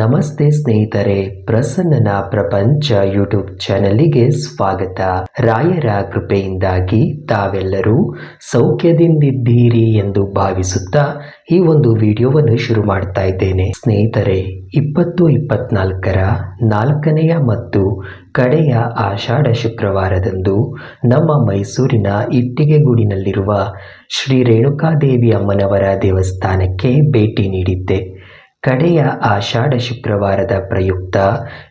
ನಮಸ್ತೆ ಸ್ನೇಹಿತರೆ, ಪ್ರಸನ್ನನ ಪ್ರಪಂಚ ಯೂಟ್ಯೂಬ್ ಚಾನಲಿಗೆ ಸ್ವಾಗತ. ರಾಯರ ಕೃಪೆಯಿಂದಾಗಿ ತಾವೆಲ್ಲರೂ ಸೌಖ್ಯದಿಂದಿದ್ದೀರಿ ಎಂದು ಭಾವಿಸುತ್ತಾ ಈ ಒಂದು ವಿಡಿಯೋವನ್ನು ಶುರು ಮಾಡ್ತಾ ಇದ್ದೇನೆ. ಸ್ನೇಹಿತರೆ, ಇಪ್ಪತ್ತು ಇಪ್ಪತ್ನಾಲ್ಕರ ನಾಲ್ಕನೆಯ ಮತ್ತು ಕಡೆಯ ಆಷಾಢ ಶುಕ್ರವಾರದಂದು ನಮ್ಮ ಮೈಸೂರಿನ ಇಟ್ಟಿಗೆಗೂಡಿನಲ್ಲಿರುವ ಶ್ರೀ ರೇಣುಕಾದೇವಿ ಅಮ್ಮನವರ ದೇವಸ್ಥಾನಕ್ಕೆ ಭೇಟಿ ನೀಡಿದ್ದೆ. ಕಡೆಯ ಆಷಾಢ ಶುಕ್ರವಾರದ ಪ್ರಯುಕ್ತ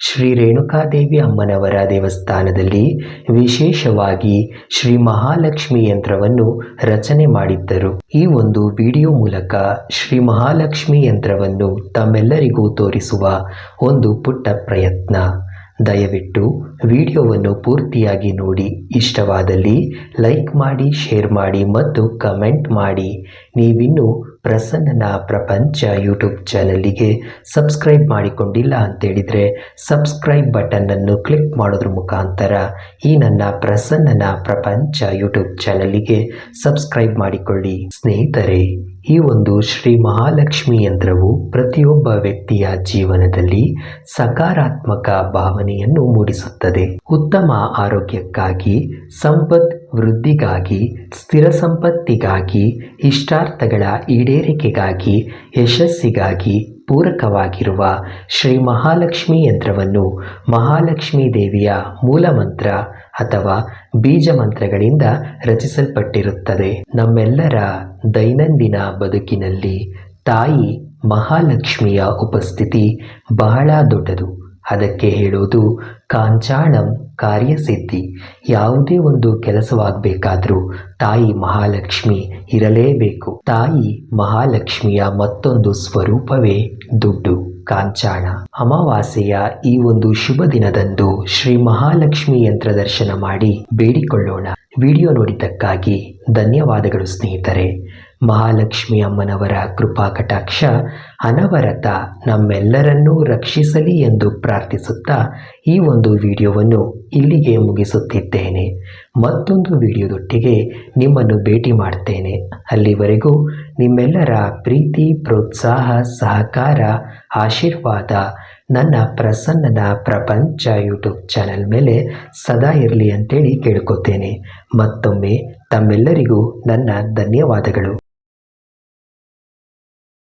ಶ್ರೀ ರೇಣುಕಾದೇವಿ ಅಮ್ಮನವರ ದೇವಸ್ಥಾನದಲ್ಲಿ ವಿಶೇಷವಾಗಿ ಶ್ರೀ ಮಹಾಲಕ್ಷ್ಮಿ ಯಂತ್ರವನ್ನು ರಚನೆ ಮಾಡಿದ್ದರು. ಈ ಒಂದು ವಿಡಿಯೋ ಮೂಲಕ ಶ್ರೀ ಮಹಾಲಕ್ಷ್ಮಿ ಯಂತ್ರವನ್ನು ತಮ್ಮೆಲ್ಲರಿಗೂ ತೋರಿಸುವ ಒಂದು ಪುಟ್ಟ ಪ್ರಯತ್ನ. ದಯವಿಟ್ಟು ವಿಡಿಯೋವನ್ನು ಪೂರ್ತಿಯಾಗಿ ನೋಡಿ. ಇಷ್ಟವಾದಲ್ಲಿ ಲೈಕ್ ಮಾಡಿ, ಶೇರ್ ಮಾಡಿ ಮತ್ತು ಕಮೆಂಟ್ ಮಾಡಿ. ನೀವಿನ್ನೂ ಪ್ರಸನ್ನನ ಪ್ರಪಂಚ ಯೂಟ್ಯೂಬ್ ಚಾನಲ್ಲಿಗೆ ಸಬ್ಸ್ಕ್ರೈಬ್ ಮಾಡಿಕೊಂಡಿಲ್ಲ ಅಂತೇಳಿದರೆ ಸಬ್ಸ್ಕ್ರೈಬ್ ಬಟನ್ನನ್ನು ಕ್ಲಿಕ್ ಮಾಡೋದ್ರ ಮುಖಾಂತರ ಈ ನನ್ನ ಪ್ರಸನ್ನನ ಪ್ರಪಂಚ ಯೂಟ್ಯೂಬ್ ಚಾನಲ್ಲಿಗೆ ಸಬ್ಸ್ಕ್ರೈಬ್ ಮಾಡಿಕೊಳ್ಳಿ. ಸ್ನೇಹಿತರೆ ಈ ಒಂದು ಶ್ರೀ ಮಹಾಲಕ್ಷ್ಮಿ ಯಂತ್ರವು ಪ್ರತಿಯೊಬ್ಬ ವ್ಯಕ್ತಿಯ ಜೀವನದಲ್ಲಿ ಸಕಾರಾತ್ಮಕ ಭಾವನೆಯನ್ನು ಮೂಡಿಸುತ್ತದೆ. ಉತ್ತಮ ಆರೋಗ್ಯಕ್ಕಾಗಿ, ಸಂಪತ್ ವೃದ್ಧಿಗಾಗಿ, ಸ್ಥಿರ ಸಂಪತ್ತಿಗಾಗಿ, ಇಷ್ಟಾರ್ಥಗಳ ಈಡೇರಿಕೆಗಾಗಿ, ಯಶಸ್ಸಿಗಾಗಿ ಪೂರಕವಾಗಿರುವ ಶ್ರೀ ಮಹಾಲಕ್ಷ್ಮಿ ಯಂತ್ರವನ್ನು ಮಹಾಲಕ್ಷ್ಮೀ ದೇವಿಯ ಮೂಲಮಂತ್ರ ಅಥವಾ ಬೀಜ ಮಂತ್ರಗಳಿಂದ ರಚಿಸಲ್ಪಟ್ಟಿರುತ್ತದೆ. ನಮ್ಮೆಲ್ಲರ ದೈನಂದಿನ ಬದುಕಿನಲ್ಲಿ ತಾಯಿ ಮಹಾಲಕ್ಷ್ಮಿಯ ಉಪಸ್ಥಿತಿ ಬಹಳ ದೊಡ್ಡದು. ಅದಕ್ಕೆ ಹೇಳೋದು ಕಾಂಚಾಣಂ ಕಾರ್ಯಸಿದ್ಧಿ. ಯಾವುದೇ ಒಂದು ಕೆಲಸವಾಗಬೇಕಾದ್ರೂ ತಾಯಿ ಮಹಾಲಕ್ಷ್ಮಿ ಇರಲೇಬೇಕು. ತಾಯಿ ಮಹಾಲಕ್ಷ್ಮಿಯ ಮತ್ತೊಂದು ಸ್ವರೂಪವೇ ದುಡ್ಡು, ಕಾಂಚಾಣ. ಅಮಾವಾಸ್ಯೆಯ ಈ ಒಂದು ಶುಭ ದಿನದಂದು ಶ್ರೀ ಮಹಾಲಕ್ಷ್ಮಿ ಯಂತ್ರ ದರ್ಶನ ಮಾಡಿ ಬೇಡಿಕೊಳ್ಳೋಣ. ವಿಡಿಯೋ ನೋಡಿದ್ದಕ್ಕಾಗಿ ಧನ್ಯವಾದಗಳು ಸ್ನೇಹಿತರೆ. ಮಹಾಲಕ್ಷ್ಮಿ ಅಮ್ಮನವರ ಕೃಪಾ ಕಟಾಕ್ಷ ಅನವರತ ನಮ್ಮೆಲ್ಲರನ್ನೂ ರಕ್ಷಿಸಲಿ ಎಂದು ಪ್ರಾರ್ಥಿಸುತ್ತಾ ಈ ಒಂದು ವಿಡಿಯೋವನ್ನು ಇಲ್ಲಿಗೆ ಮುಗಿಸುತ್ತಿದ್ದೇನೆ. ಮತ್ತೊಂದು ವಿಡಿಯೋದೊಟ್ಟಿಗೆ ನಿಮ್ಮನ್ನು ಭೇಟಿ ಮಾಡ್ತೇನೆ ಅಲ್ಲಿವರೆಗೂ ನಿಮ್ಮೆಲ್ಲರ ಪ್ರೀತಿ, ಪ್ರೋತ್ಸಾಹ, ಸಹಕಾರ, ಆಶೀರ್ವಾದ ನನ್ನ ಪ್ರಸನ್ನನ ಪ್ರಪಂಚ ಯೂಟ್ಯೂಬ್ ಚಾನೆಲ್ ಮೇಲೆ ಸದಾ ಇರಲಿ ಅಂತೇಳಿ ಕೇಳ್ಕೊತೇನೆ ಮತ್ತೊಮ್ಮೆ ತಮ್ಮೆಲ್ಲರಿಗೂ ನನ್ನ ಧನ್ಯವಾದಗಳು.